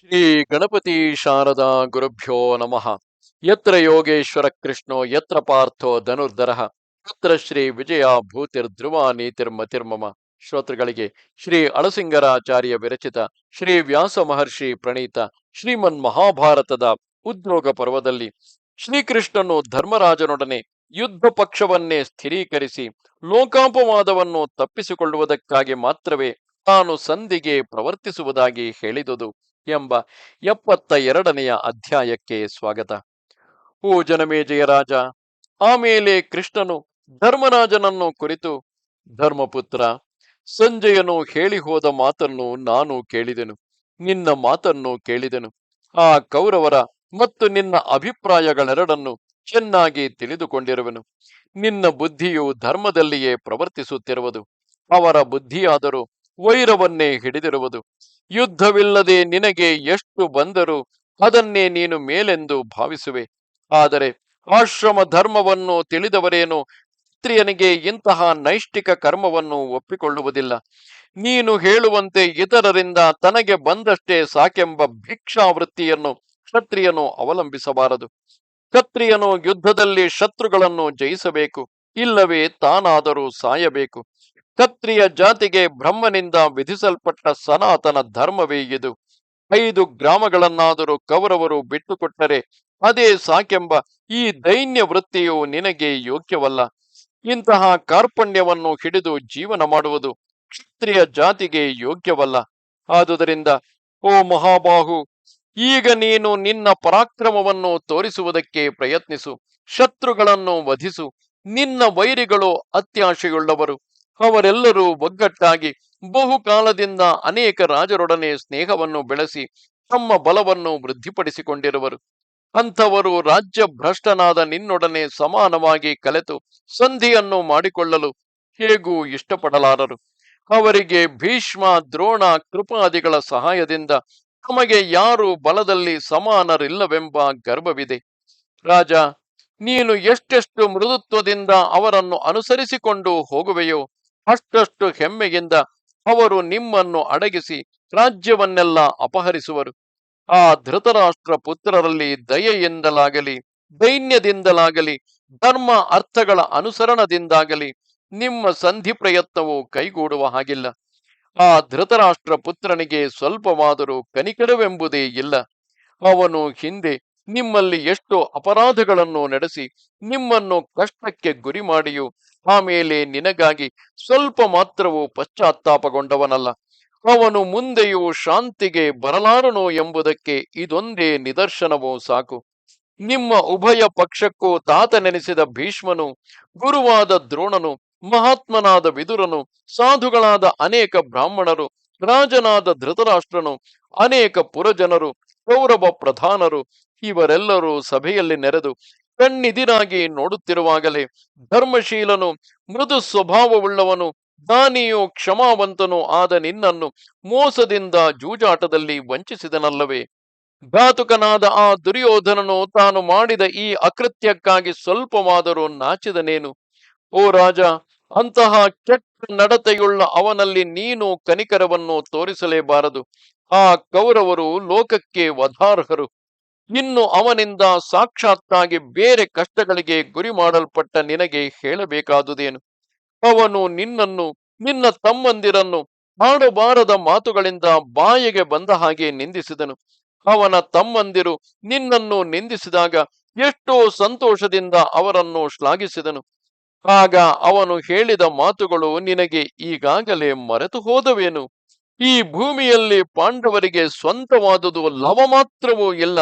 ಶ್ರೀ ಗಣಪತಿ ಶಾರದಾ ಗುರುಭ್ಯೋ ನಮಃ. ಯತ್ರ ಯೋಗೇಶ್ವರ ಕೃಷ್ಣೋ, ಯತ್ರ ಪಾರ್ಥೋ ಧನುರ್ಧರ, ಯತ್ರ ಶ್ರೀ ವಿಜಯ ಭೂತಿರ್ಧ್ರುವ ನೀತಿರ್ಮತಿರ್ಮಮ ಶ್ರೋತೃಗಳಿಗೆ ಶ್ರೀ ಅಳಸಿಂಗರಾಚಾರ್ಯ ವಿರಚಿತ ಶ್ರೀ ವ್ಯಾಸ ಮಹರ್ಷಿ ಪ್ರಣೀತ ಶ್ರೀಮನ್ ಮಹಾಭಾರತದ ಉದ್ಯೋಗ ಪರ್ವದಲ್ಲಿ ಶ್ರೀಕೃಷ್ಣನು ಧರ್ಮರಾಜನೊಡನೆ ಯುದ್ಧ ಪಕ್ಷವನ್ನೇ ಸ್ಥಿರೀಕರಿಸಿ ಲೋಕಾಪವಾದವನ್ನು ತಪ್ಪಿಸಿಕೊಳ್ಳುವುದಕ್ಕಾಗಿ ಮಾತ್ರವೇ ತಾನು ಸಂಧಿಗೆ ಪ್ರವರ್ತಿಸುವುದಾಗಿ ಹೇಳಿದುದು. ಎಂಬ ಎಪ್ಪತ್ತ ಎರಡನೆಯ ಅಧ್ಯಾಯಕ್ಕೆ ಸ್ವಾಗತ. ಓ ಜನಮೇಜಯ ರಾಜ ಆಮೇಲೆ ಕೃಷ್ಣನು ಧರ್ಮರಾಜನನ್ನು ಕುರಿತು, ಧರ್ಮಪುತ್ರ, ಸಂಜಯನು ಹೇಳಿ ಹೋದ ಮಾತನ್ನು ನಾನು ಕೇಳಿದೆನು, ನಿನ್ನ ಮಾತನ್ನು ಕೇಳಿದೆನು. ಆ ಕೌರವರ ಮತ್ತು ನಿನ್ನ ಅಭಿಪ್ರಾಯಗಳೆರಡನ್ನು ಚೆನ್ನಾಗಿ ತಿಳಿದುಕೊಂಡಿರುವೆನು. ನಿನ್ನ ಬುದ್ಧಿಯು ಧರ್ಮದಲ್ಲಿಯೇ ಪ್ರವರ್ತಿಸುತ್ತಿರುವುದು, ಅವರ ಬುದ್ಧಿಯಾದರೂ ವೈರವನ್ನೇ ಹಿಡಿದಿರುವುದು. ಯುದ್ಧವಿಲ್ಲದೆ ನಿನಗೆ ಎಷ್ಟು ಬಂದರೂ ಅದನ್ನೇ ನೀನು ಮೇಲೆಂದು ಭಾವಿಸುವೆ. ಆದರೆ ಆಶ್ರಮ ಧರ್ಮವನ್ನು ತಿಳಿದವರೇನು? ಕ್ಷತ್ರಿಯನಿಗೆ ಇಂತಹ ನೈಷ್ಠಿಕ ಕರ್ಮವನ್ನು ಒಪ್ಪಿಕೊಳ್ಳುವುದಿಲ್ಲ. ನೀನು ಹೇಳುವಂತೆ ಇತರರಿಂದ ತನಗೆ ಬಂದಷ್ಟೇ ಸಾಕೆಂಬ ಭಿಕ್ಷಾವೃತ್ತಿಯನ್ನು ಕ್ಷತ್ರಿಯನು ಅವಲಂಬಿಸಬಾರದು. ಕ್ಷತ್ರಿಯನು ಯುದ್ಧದಲ್ಲಿ ಶತ್ರುಗಳನ್ನು ಜಯಿಸಬೇಕು, ಇಲ್ಲವೇ ತಾನಾದರೂ ಸಾಯಬೇಕು. ಕ್ಷತ್ರಿಯ ಜಾತಿಗೆ ಬ್ರಹ್ಮನಿಂದ ವಿಧಿಸಲ್ಪಟ್ಟ ಸನಾತನ ಧರ್ಮವೇ ಇದು. ಐದು ಗ್ರಾಮಗಳನ್ನಾದರೂ ಕೌರವರು ಬಿಟ್ಟುಕೊಟ್ಟರೆ ಅದೇ ಸಾಕೆಂಬ ಈ ದೈನ್ಯ ವೃತ್ತಿಯು ನಿನಗೆ ಯೋಗ್ಯವಲ್ಲ. ಇಂತಹ ಕಾರ್ಪಣ್ಯವನ್ನು ಹಿಡಿದು ಜೀವನ ಮಾಡುವುದು ಕ್ಷತ್ರಿಯ ಜಾತಿಗೆ ಯೋಗ್ಯವಲ್ಲ. ಆದುದರಿಂದ, ಓ ಮಹಾಬಾಹು, ಈಗ ನೀನು ನಿನ್ನ ಪರಾಕ್ರಮವನ್ನು ತೋರಿಸುವುದಕ್ಕೆ ಪ್ರಯತ್ನಿಸು, ಶತ್ರುಗಳನ್ನು ವಧಿಸು, ನಿನ್ನ ವೈರಿಗಳು ಅತ್ಯಾಶೆಯುಳ್ಳವರು. ಅವರೆಲ್ಲರೂ ಒಗ್ಗಟ್ಟಾಗಿ ಬಹುಕಾಲದಿಂದ ಅನೇಕ ರಾಜರೊಡನೆ ಸ್ನೇಹವನ್ನು ಬೆಳೆಸಿ ತಮ್ಮ ಬಲವನ್ನು ವೃದ್ಧಿಪಡಿಸಿಕೊಂಡಿರುವರು. ಅಂಥವರು ರಾಜ್ಯ ಭ್ರಷ್ಟನಾದ ನಿನ್ನೊಡನೆ ಸಮಾನವಾಗಿ ಕಲೆತು ಸಂಧಿಯನ್ನು ಮಾಡಿಕೊಳ್ಳಲು ಹೇಗೂ ಇಷ್ಟಪಡಲಾರರು? ಅವರಿಗೆ ಭೀಷ್ಮ, ದ್ರೋಣ, ಕೃಪಾದಿಗಳ ಸಹಾಯದಿಂದ ತಮಗೆ ಯಾರು ಬಲದಲ್ಲಿ ಸಮಾನರಿಲ್ಲವೆಂಬ ಗರ್ವವಿದೆ. ರಾಜ, ನೀನು ಎಷ್ಟೆಷ್ಟು ಮೃದುತ್ವದಿಂದ ಅವರನ್ನು ಅನುಸರಿಸಿಕೊಂಡು ಹೋಗುವೆಯೋ ಅಷ್ಟಷ್ಟು ಹೆಮ್ಮೆಯಿಂದ ಅವರು ನಿಮ್ಮನ್ನು ಅಡಗಿಸಿ ರಾಜ್ಯವನ್ನೆಲ್ಲ ಅಪಹರಿಸುವರು. ಆ ಧೃತರಾಷ್ಟ್ರ ಪುತ್ರರಲ್ಲಿ ದಯೆಯಿಂದಲಾಗಲಿ ದೈನ್ಯದಿಂದಲಾಗಲಿ, ಧರ್ಮ ಅರ್ಥಗಳ ಅನುಸರಣದಿಂದಾಗಲಿ ನಿಮ್ಮ ಸಂಧಿ ಪ್ರಯತ್ನವು ಕೈಗೂಡುವ ಹಾಗಿಲ್ಲ. ಆ ಧೃತರಾಷ್ಟ್ರ ಪುತ್ರನಿಗೆ ಸ್ವಲ್ಪವಾದರೂ ಕನಿಕರವೆಂಬುದೇ ಇಲ್ಲ. ಅವನು ಹಿಂದೆ ನಿಮ್ಮಲ್ಲಿ ಎಷ್ಟು ಅಪರಾಧಗಳನ್ನು ನಡೆಸಿ ನಿಮ್ಮನ್ನು ಕಷ್ಟಕ್ಕೆ ಗುರಿ ಮಾಡಿಯು ಆಮೇಲೆ ನಿನಗಾಗಿ ಸ್ವಲ್ಪ ಮಾತ್ರವೂ ಪಶ್ಚಾತ್ತಾಪಗೊಂಡವನಲ್ಲ. ಅವನು ಮುಂದೆಯೂ ಶಾಂತಿಗೆ ಬರಲಾರನು ಎಂಬುದಕ್ಕೆ ಇದೊಂದೇ ನಿದರ್ಶನವೂ ಸಾಕು. ನಿಮ್ಮ ಉಭಯ ಪಕ್ಷಕ್ಕೂ ತಾತನೆನಿಸಿದ ಭೀಷ್ಮನು, ಗುರುವಾದ ದ್ರೋಣನು, ಮಹಾತ್ಮನಾದ ವಿದುರನು, ಸಾಧುಗಳಾದ ಅನೇಕ ಬ್ರಾಹ್ಮಣರು, ರಾಜನಾದ ಧೃತರಾಷ್ಟ್ರನು, ಅನೇಕ ಪುರಜನರು, ಕೌರವ ಪ್ರಧಾನರು ಇವರೆಲ್ಲರೂ ಸಭೆಯಲ್ಲಿ ನೆರೆದು ಕಣ್ಣಿದಿರಾಗಿ ನೋಡುತ್ತಿರುವಾಗಲೇ ಧರ್ಮಶೀಲನು, ಮೃದು ಸ್ವಭಾವವುಳ್ಳವನು, ದಾನಿಯು ಕ್ಷಮಾವಂತನೂ ಆದ ನಿನ್ನನ್ನು ಮೋಸದಿಂದ ಜೂಜಾಟದಲ್ಲಿ ವಂಚಿಸಿದನಲ್ಲವೇ? ಘಾತುಕನಾದ ಆ ದುರ್ಯೋಧನನು ತಾನು ಮಾಡಿದ ಈ ಅಕೃತ್ಯಕ್ಕಾಗಿ ಸ್ವಲ್ಪವಾದರೂ ನಾಚಿದನೇನು? ಓ ರಾಜ, ಅಂತಹ ಕೆಟ್ಟ ನಡತೆಯುಳ್ಳ ಅವನಲ್ಲಿ ನೀನು ಕನಿಕರವನ್ನು ತೋರಿಸಲೇಬಾರದು. ಆ ಕೌರವರು ಲೋಕಕ್ಕೆ ವಧಾರ್ಹರು. ಇನ್ನು ಅವನಿಂದ ಸಾಕ್ಷಾತ್ತಾಗಿ ಬೇರೆ ಕಷ್ಟಗಳಿಗೆ ಗುರಿ ಮಾಡಲ್ಪಟ್ಟ ನಿನಗೆ ಹೇಳಬೇಕಾದುದೇನು? ಅವನು ನಿನ್ನನ್ನು, ನಿನ್ನ ತಮ್ಮಂದಿರನ್ನು ಆಡಬಾರದ ಮಾತುಗಳಿಂದ ಬಾಯಿಗೆ ಬಂದ ಹಾಗೆ ನಿಂದಿಸಿದನು. ಅವನ ತಮ್ಮಂದಿರು ನಿನ್ನನ್ನು ನಿಂದಿಸಿದಾಗ ಎಷ್ಟೋ ಸಂತೋಷದಿಂದ ಅವರನ್ನು ಶ್ಲಾಘಿಸಿದನು. ಆಗ ಅವನು ಹೇಳಿದ ಮಾತುಗಳು ನಿನಗೆ ಈಗಾಗಲೇ ಮರೆತು ಹೋದವೇನು? ಈ ಭೂಮಿಯಲ್ಲಿ ಪಾಂಡವರಿಗೆ ಸ್ವಂತವಾದುದು ಲವ ಮಾತ್ರವೂ ಇಲ್ಲ.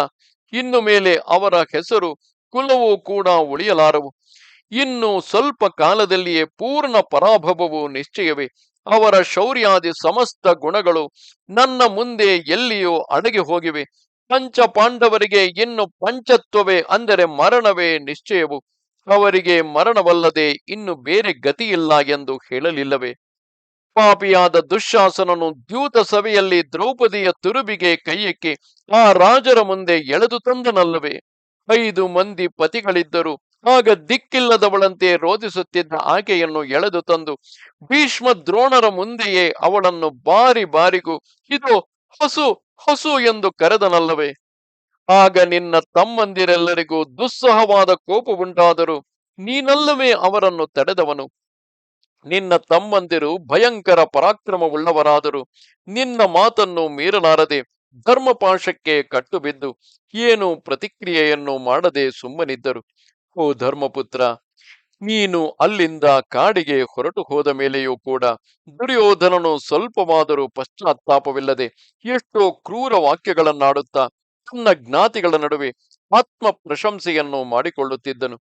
ಇನ್ನು ಮೇಲೆ ಅವರ ಹೆಸರು ಕುಲವೂ ಕೂಡ ಉಳಿಯಲಾರವು. ಇನ್ನು ಸ್ವಲ್ಪ ಕಾಲದಲ್ಲಿಯೇ ಪೂರ್ಣ ಪರಾಭವವು ನಿಶ್ಚಯವೇ. ಅವರ ಶೌರ್ಯಾದಿ ಸಮಸ್ತ ಗುಣಗಳು ನನ್ನ ಮುಂದೆ ಎಲ್ಲಿಯೋ ಅಡಗಿ ಹೋಗಿವೆ. ಪಂಚ ಪಾಂಡವರಿಗೆ ಇನ್ನು ಪಂಚತ್ವವೇ ಅಂದರೆ ಮರಣವೇ ನಿಶ್ಚಯವು. ಅವರಿಗೆ ಮರಣವಲ್ಲದೆ ಇನ್ನು ಬೇರೆ ಗತಿಯಿಲ್ಲ ಎಂದು ಹೇಳಲಿಲ್ಲವೇ? ಪಾಪಿಯಾದ ದುಶ್ಶಾಸನನು ದ್ಯೂತ ಸಭೆಯಲ್ಲಿ ದ್ರೌಪದಿಯ ತುರುಬಿಗೆ ಕೈಯಕ್ಕೆ ಆ ರಾಜರ ಮುಂದೆ ಎಳೆದು ತಂದನಲ್ಲವೇ? ಐದು ಮಂದಿ ಪತಿಗಳಿದ್ದರು. ಆಗ ದಿಕ್ಕಿಲ್ಲದವಳಂತೆ ರೋಧಿಸುತ್ತಿದ್ದ ಆಕೆಯನ್ನು ಎಳೆದು ತಂದು ಭೀಷ್ಮ ದ್ರೋಣರ ಮುಂದೆಯೇ ಅವಳನ್ನು ಬಾರಿ ಬಾರಿಗೂ, ಇದು, ಹಸು ಹಸು ಎಂದು ಕರೆದನಲ್ಲವೇ? ಆಗ ನಿನ್ನ ತಮ್ಮಂದಿರೆಲ್ಲರಿಗೂ ದುಸ್ಸಹವಾದ ಕೋಪ ಉಂಟಾದರೂ ನೀನಲ್ಲವೇ ಅವರನ್ನು ತಡೆದವನು? ನಿನ್ನ ತಮ್ಮಂದಿರು ಭಯಂಕರ ಪರಾಕ್ರಮವುಳ್ಳವರಾದರು. ನಿನ್ನ ಮಾತನ್ನು ಮೀರಲಾರದೆ ಧರ್ಮಪಾಶಕ್ಕೆ ಕಟ್ಟುಬಿದ್ದು ಏನು ಪ್ರತಿಕ್ರಿಯೆಯನ್ನು ಮಾಡದೆ ಸುಮ್ಮನಿದ್ದರು. ಓ ಧರ್ಮಪುತ್ರ, ನೀನು ಅಲ್ಲಿಂದ ಕಾಡಿಗೆ ಹೊರಟು ಹೋದ ಮೇಲೆಯೂ ಕೂಡ ದುರ್ಯೋಧನನು ಸ್ವಲ್ಪವಾದರೂ ಪಶ್ಚಾತ್ತಾಪವಿಲ್ಲದೆ ಎಷ್ಟೋ ಕ್ರೂರ ವಾಕ್ಯಗಳನ್ನಾಡುತ್ತಾ ತನ್ನ ಜ್ಞಾತಿಗಳ ನಡುವೆ ಆತ್ಮ ಪ್ರಶಂಸೆಯನ್ನು ಮಾಡಿಕೊಳ್ಳುತ್ತಿದ್ದನು.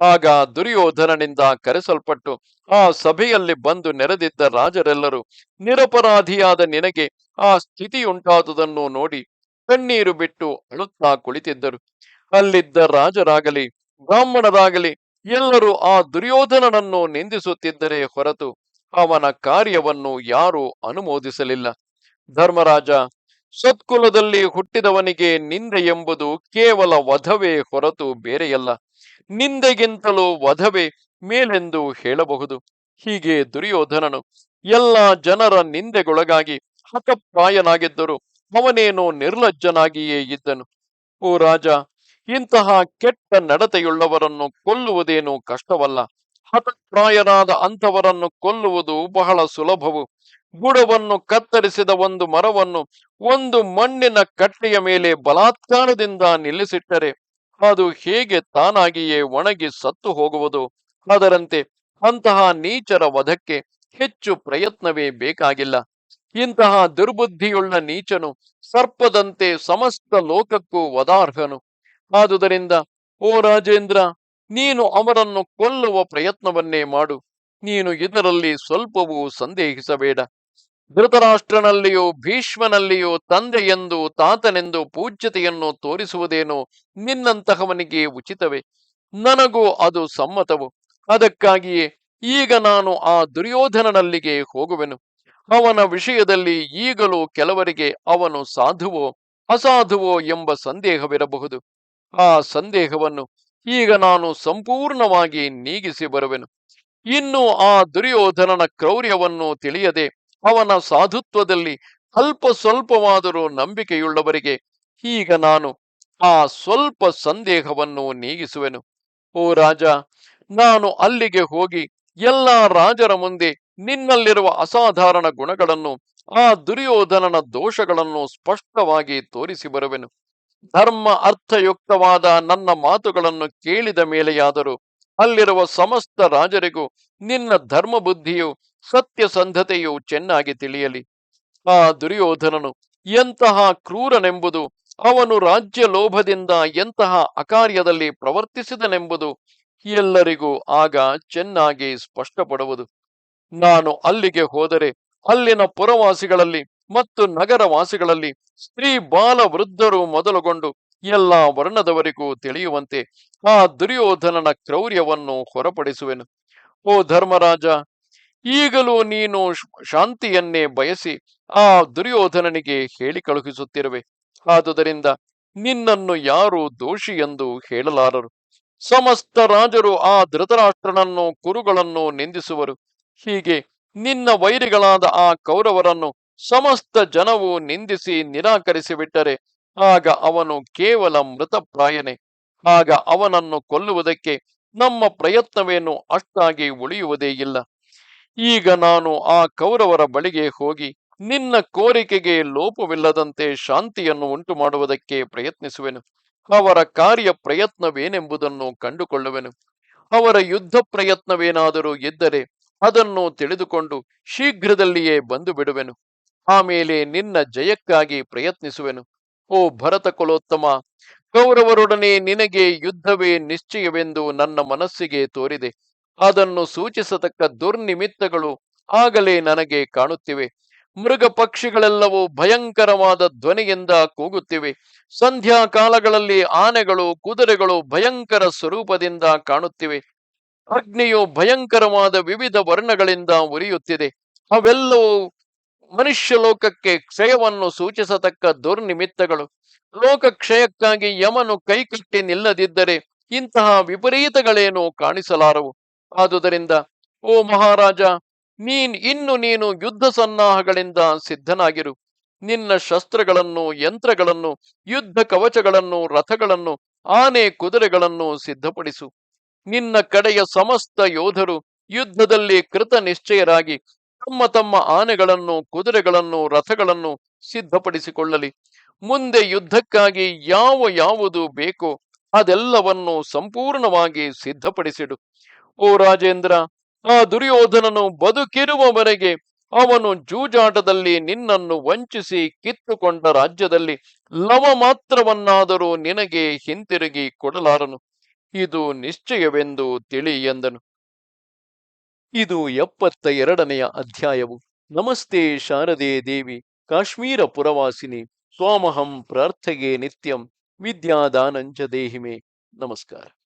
ಆಗ ದುರ್ಯೋಧನನಿಂದ ಕರೆಸಲ್ಪಟ್ಟು ಆ ಸಭೆಯಲ್ಲಿ ಬಂದು ನೆರೆದಿದ್ದ ರಾಜರೆಲ್ಲರೂ ನಿರಪರಾಧಿಯಾದ ನಿನಗೆ ಆ ಸ್ಥಿತಿಯುಂಟಾದುದನ್ನು ನೋಡಿ ಕಣ್ಣೀರು ಬಿಟ್ಟು ಅಳುತ್ತಾ ಕುಳಿತಿದ್ದರು. ಅಲ್ಲಿದ್ದ ರಾಜರಾಗಲಿ, ಬ್ರಾಹ್ಮಣರಾಗಲಿ ಎಲ್ಲರೂ ಆ ದುರ್ಯೋಧನನನ್ನು ನಿಂದಿಸುತ್ತಿದ್ದರೆ ಹೊರತು ಅವನ ಕಾರ್ಯವನ್ನು ಯಾರೂ ಅನುಮೋದಿಸಲಿಲ್ಲ. ಧರ್ಮರಾಜ, ಸತ್ಕುಲದಲ್ಲಿ ಹುಟ್ಟಿದವನಿಗೆ ನಿಂದೆ ಎಂಬುದು ಕೇವಲ ವಧವೇ ಹೊರತು ಬೇರೆಯಲ್ಲ. ನಿಂದೆಗಿಂತಲೂ ವಧವೇ ಮೇಲೆಂದು ಹೇಳಬಹುದು. ಹೀಗೆ ದುರ್ಯೋಧನನು ಎಲ್ಲ ಜನರ ನಿಂದೆಗೊಳಗಾಗಿ ಹತಪ್ರಾಯನಾಗಿದ್ದರು. ಅವನೇನೋ ನಿರ್ಲಜ್ಜನಾಗಿಯೇ ಇದ್ದನು. ಓ ರಾಜ, ಇಂತಹ ಕೆಟ್ಟ ನಡತೆಯುಳ್ಳವರನ್ನು ಕೊಲ್ಲುವುದೇನು ಕಷ್ಟವಲ್ಲ. ಹತಪ್ರಾಯರಾದ ಅಂಥವರನ್ನು ಕೊಲ್ಲುವುದು ಬಹಳ ಸುಲಭವು. ಬುಡವನ್ನು ಕತ್ತರಿಸಿದ ಒಂದು ಮರವನ್ನು ಒಂದು ಮಣ್ಣಿನ ಕಟ್ಟೆಯ ಮೇಲೆ ಬಲಾತ್ಕಾರದಿಂದ ನಿಲ್ಲಿಸಿಟ್ಟರೆ ಅದು ಹೇಗೆ ತಾನಾಗಿಯೇ ಒಣಗಿ ಸತ್ತು ಹೋಗುವುದು? ಅದರಂತೆ ಅಂತಹ ನೀಚರ ವಧಕ್ಕೆ ಹೆಚ್ಚು ಪ್ರಯತ್ನವೇ ಬೇಕಾಗಿಲ್ಲ. ಇಂತಹ ದುರ್ಬುದ್ಧಿಯುಳ್ಳ ನೀಚನು ಸರ್ಪದಂತೆ ಸಮಸ್ತ ಲೋಕಕ್ಕೂ ವದಾರ್ಹನು. ಆದುದರಿಂದ, ಓ ರಾಜೇಂದ್ರ, ನೀನು ಅವರನ್ನು ಕೊಲ್ಲುವ ಪ್ರಯತ್ನವನ್ನೇ ಮಾಡು. ನೀನು ಇದರಲ್ಲಿ ಸ್ವಲ್ಪವೂ ಸಂದೇಹಿಸಬೇಡ. ಧೃತರಾಷ್ಟ್ರನಲ್ಲಿಯೂ ಭೀಷ್ಮನಲ್ಲಿಯೂ ತಂದೆಯೆಂದು ತಾತನೆಂದು ಪೂಜ್ಯತೆಯನ್ನು ತೋರಿಸುವುದೇನು ನಿನ್ನಂತಹವನಿಗೆ ಉಚಿತವೇ? ನನಗೂ ಅದು ಸಮ್ಮತವು. ಅದಕ್ಕಾಗಿಯೇ ಈಗ ನಾನು ಆ ದುರ್ಯೋಧನನಲ್ಲಿಗೆ ಹೋಗುವೆನು. ಅವನ ವಿಷಯದಲ್ಲಿ ಈಗಲೂ ಕೆಲವರಿಗೆ ಅವನು ಸಾಧುವೋ, ಅಸಾಧುವೋ ಎಂಬ ಸಂದೇಹವಿರಬಹುದು. ಆ ಸಂದೇಹವನ್ನು ಈಗ ನಾನು ಸಂಪೂರ್ಣವಾಗಿ ನೀಗಿಸಿ ಬರುವೆನು. ಇನ್ನು ಆ ದುರ್ಯೋಧನನ ಕ್ರೌರ್ಯವನ್ನು ತಿಳಿಯದೆ ಅವನ ಸಾಧುತ್ವದಲ್ಲಿ ಅಲ್ಪ ಸ್ವಲ್ಪವಾದರೂ ನಂಬಿಕೆಯುಳ್ಳವರಿಗೆ ಈಗ ನಾನು ಆ ಸ್ವಲ್ಪ ಸಂದೇಹವನ್ನು ನೀಗಿಸುವೆನು. ಓ ರಾಜ, ನಾನು ಅಲ್ಲಿಗೆ ಹೋಗಿ ಎಲ್ಲ ರಾಜರ ಮುಂದೆ ನಿನ್ನಲ್ಲಿರುವ ಅಸಾಧಾರಣ ಗುಣಗಳನ್ನು, ಆ ದುರ್ಯೋಧನನ ದೋಷಗಳನ್ನು ಸ್ಪಷ್ಟವಾಗಿ ತೋರಿಸಿ ಬರುವೆನು. ಧರ್ಮ ಅರ್ಥಯುಕ್ತವಾದ ನನ್ನ ಮಾತುಗಳನ್ನು ಕೇಳಿದ ಮೇಲೆಯಾದರೂ ಅಲ್ಲಿರುವ ಸಮಸ್ತ ರಾಜರಿಗೂ ನಿನ್ನ ಧರ್ಮ ಬುದ್ಧಿಯು ಸತ್ಯಸಂಧತೆಯು ಚೆನ್ನಾಗಿ ತಿಳಿಯಲಿ. ಆ ದುರ್ಯೋಧನನು ಎಂತಹ ಕ್ರೂರನೆಂಬುದು, ಅವನು ರಾಜ್ಯ ಲೋಭದಿಂದ ಎಂತಹ ಅಕಾರ್ಯದಲ್ಲಿ ಪ್ರವರ್ತಿಸಿದನೆಂಬುದು ಎಲ್ಲರಿಗೂ ಆಗ ಚೆನ್ನಾಗಿ ಸ್ಪಷ್ಟಪಡುವುದು. ನಾನು ಅಲ್ಲಿಗೆ ಹೋದರೆ ಅಲ್ಲಿನ ಪುರವಾಸಿಗಳಲ್ಲಿ ಮತ್ತು ನಗರವಾಸಿಗಳಲ್ಲಿ ಸ್ತ್ರೀ ಬಾಲ ವೃದ್ಧರು ಮೊದಲುಗೊಂಡು ಎಲ್ಲ ವರ್ಣದವರಿಗೂ ತಿಳಿಯುವಂತೆ ಆ ದುರ್ಯೋಧನನ ಕ್ರೌರ್ಯವನ್ನು ಹೊರಪಡಿಸುವೆನು. ಓ ಧರ್ಮರಾಜ ಈಗಲೂ ನೀನು ಶಾಂತಿಯನ್ನೇ ಬಯಸಿ ಆ ದುರ್ಯೋಧನನಿಗೆ ಹೇಳಿ ಕಳುಹಿಸುತ್ತಿರುವೆ. ಆದುದರಿಂದ ನಿನ್ನನ್ನು ಯಾರು ದೋಷಿ ಎಂದು ಹೇಳಲಾರರು. ಸಮಸ್ತ ರಾಜರು ಆ ಧೃತರಾಷ್ಟ್ರನನ್ನು, ಕುರುಗಳನ್ನು ನಿಂದಿಸುವರು. ಹೀಗೆ ನಿನ್ನ ವೈರಿಗಳಾದ ಆ ಕೌರವರನ್ನು ಸಮಸ್ತ ಜನವು ನಿಂದಿಸಿ ನಿರಾಕರಿಸಿ ಬಿಟ್ಟರೆ ಆಗ ಅವನು ಕೇವಲ ಮೃತಪ್ರಾಯನೆ. ಆಗ ಅವನನ್ನು ಕೊಲ್ಲುವುದಕ್ಕೆ ನಮ್ಮ ಪ್ರಯತ್ನವೇನು ಅಷ್ಟಾಗಿ ಉಳಿಯುವುದೇ ಇಲ್ಲ. ಈಗ ನಾನು ಆ ಕೌರವರ ಬಳಿಗೆ ಹೋಗಿ ನಿನ್ನ ಕೋರಿಕೆಗೆ ಲೋಪವಿಲ್ಲದಂತೆ ಶಾಂತಿಯನ್ನು ಉಂಟು ಮಾಡುವುದಕ್ಕೆ ಪ್ರಯತ್ನಿಸುವೆನು. ಅವರ ಕಾರ್ಯ ಪ್ರಯತ್ನವೇನೆಂಬುದನ್ನು ಕಂಡುಕೊಳ್ಳುವೆನು. ಅವರ ಯುದ್ಧ ಪ್ರಯತ್ನವೇನಾದರೂ ಇದ್ದರೆ ಅದನ್ನು ತಿಳಿದುಕೊಂಡು ಶೀಘ್ರದಲ್ಲಿಯೇ ಬಂದು ಬಿಡುವೆನು ಆಮೇಲೆ ನಿನ್ನ ಜಯಕ್ಕಾಗಿ ಪ್ರಯತ್ನಿಸುವೆನು. ಓ ಭರತ ಕುಲೋತ್ತಮ ಕೌರವರೊಡನೆ ನಿನಗೆ ಯುದ್ಧವೇ ನಿಶ್ಚಯವೆಂದು ನನ್ನ ಮನಸ್ಸಿಗೆ ತೋರಿದೆ. ಅದನ್ನು ಸೂಚಿಸತಕ್ಕ ದುರ್ನಿಮಿತ್ತಗಳು ಆಗಲೇ ನನಗೆ ಕಾಣುತ್ತಿವೆ. ಮೃಗ ಪಕ್ಷಿಗಳೆಲ್ಲವೂ ಭಯಂಕರವಾದ ಧ್ವನಿಯಿಂದ ಕೂಗುತ್ತಿವೆ. ಸಂಧ್ಯಾ ಕಾಲಗಳಲ್ಲಿ ಆನೆಗಳು, ಕುದುರೆಗಳು ಭಯಂಕರ ಸ್ವರೂಪದಿಂದ ಕಾಣುತ್ತಿವೆ. ಅಗ್ನಿಯು ಭಯಂಕರವಾದ ವಿವಿಧ ವರ್ಣಗಳಿಂದ ಉರಿಯುತ್ತಿದೆ. ಅವೆಲ್ಲವೂ ಮನುಷ್ಯ ಲೋಕಕ್ಕೆ ಕ್ಷಯವನ್ನು ಸೂಚಿಸತಕ್ಕ ದುರ್ನಿಮಿತ್ತಗಳು. ಲೋಕ ಕ್ಷಯಕ್ಕಾಗಿ ಯಮನು ಕೈಕಟ್ಟಿ ನಿಲ್ಲದಿದ್ದರೆ ಇಂತಹ ವಿಪರೀತಗಳೇನು ಕಾಣಿಸಲಾರವು. ಆದುದರಿಂದ, ಓ ಮಹಾರಾಜ, ನೀನ್ ಇನ್ನು ನೀನು ಯುದ್ಧ ಸನ್ನಾಹಗಳಿಂದ ಸಿದ್ಧನಾಗಿರು. ನಿನ್ನ ಶಸ್ತ್ರಗಳನ್ನು, ಯಂತ್ರಗಳನ್ನು, ಯುದ್ಧ ಕವಚಗಳನ್ನು, ರಥಗಳನ್ನು, ಆನೆ ಕುದುರೆಗಳನ್ನು ಸಿದ್ಧಪಡಿಸು. ನಿನ್ನ ಕಡೆಯ ಸಮಸ್ತ ಯೋಧರು ಯುದ್ಧದಲ್ಲಿ ಕೃತ ನಿಶ್ಚಯರಾಗಿ ತಮ್ಮ ತಮ್ಮ ಆನೆಗಳನ್ನು, ಕುದುರೆಗಳನ್ನು, ರಥಗಳನ್ನು ಸಿದ್ಧಪಡಿಸಿಕೊಳ್ಳಲಿ. ಮುಂದೆ ಯುದ್ಧಕ್ಕಾಗಿ ಯಾವ ಯಾವುದು ಬೇಕೋ ಅದೆಲ್ಲವನ್ನು ಸಂಪೂರ್ಣವಾಗಿ ಸಿದ್ಧಪಡಿಸಿಡು. ಓ ರಾಜೇಂದ್ರ, ಆ ದುರ್ಯೋಧನನು ಬದುಕಿರುವವರೆಗೆ ಅವನು ಜೂಜಾಟದಲ್ಲಿ ನಿನ್ನನ್ನು ವಂಚಿಸಿ ಕಿತ್ತುಕೊಂಡ ರಾಜ್ಯದಲ್ಲಿ ಲವ ಮಾತ್ರವನ್ನಾದರೂ ನಿನಗೆ ಹಿಂತಿರುಗಿ ಕೊಡಲಾರನು. ಇದು ನಿಶ್ಚಯವೆಂದು ತಿಳಿ ಎಂದನು. ಇದು ಎಪ್ಪತ್ತ ಎರಡನೆಯ ಅಧ್ಯಾಯವು. ನಮಸ್ತೆ ಶಾರದೆ ದೇವಿ, ಕಾಶ್ಮೀರ ಪುರವಾಸಿನಿ, ಸ್ವಾಮಹಂ ಪ್ರಾರ್ಥಗೆ ನಿತ್ಯಂ, ವಿದ್ಯಾದಾನಂಜ ದೇಹಿಮೆ. ನಮಸ್ಕಾರ.